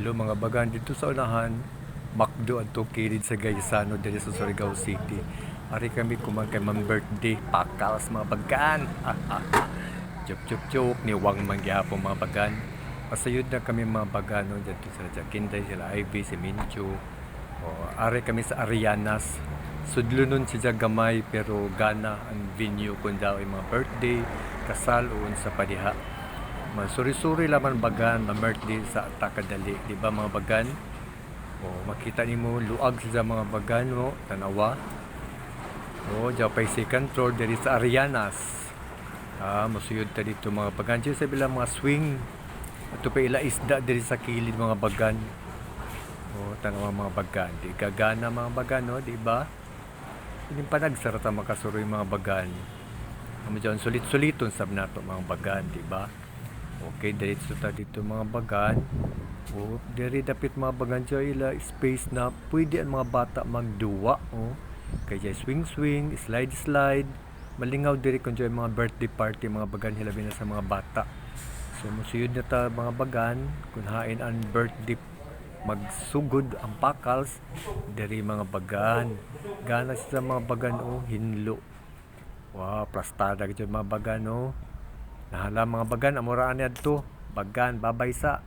Hello mga bagan dito sa unahan Macdo at kilid sa Gaisano dito sa Surigao City. Ari kami kumang kay mang birthday pakalas mga bagan. Ah, ah, ah. Chuk chuk chuk ni Wang Mangyapo mga bagan. Pasayod na kami mga bagan no, dito sa Jakinday sila Ivy si Mincho. Ari kami sa Arianas. Sudlo nun si gamay pero gana ang venue kung daw ay mga birthday, kasal o sa padiha. Masuri-suri laman bagan, ma-birthday sa takadali, di ba mga bagan? O makita nimo luag sa mga bagan mo, tanawa. O pa second floor diri sa Arianas. Ah, masuyod ta dito mga bagan. Sa bilang mga swing. Ato pa ila isda diri sa kilid mga bagan. O tanawa mga bagan. Di gagana mga bagan, no? di ba? Hindi pa nagsarata makasuroy mga bagan. Amo dyan, sulit-suliton sab nato mga bagan, di ba? Okay, diretso ta dito mga bagan. O, diri dapit mga bagan dyan ila space na pwede ang mga bata magduwa. O, kaya swing swing, slide slide. Malingaw diri kung dyan mga birthday party mga bagan hilabi na sa mga bata. So musuyod na ta mga bagan kung hain ang birthday magsugod ang pakals diri mga bagan. Gana sa mga bagan o hinlo. Wow, plastada dyan mga bagan o. Nahala mga bagan, amuraan niya to. Bagan, babay sa.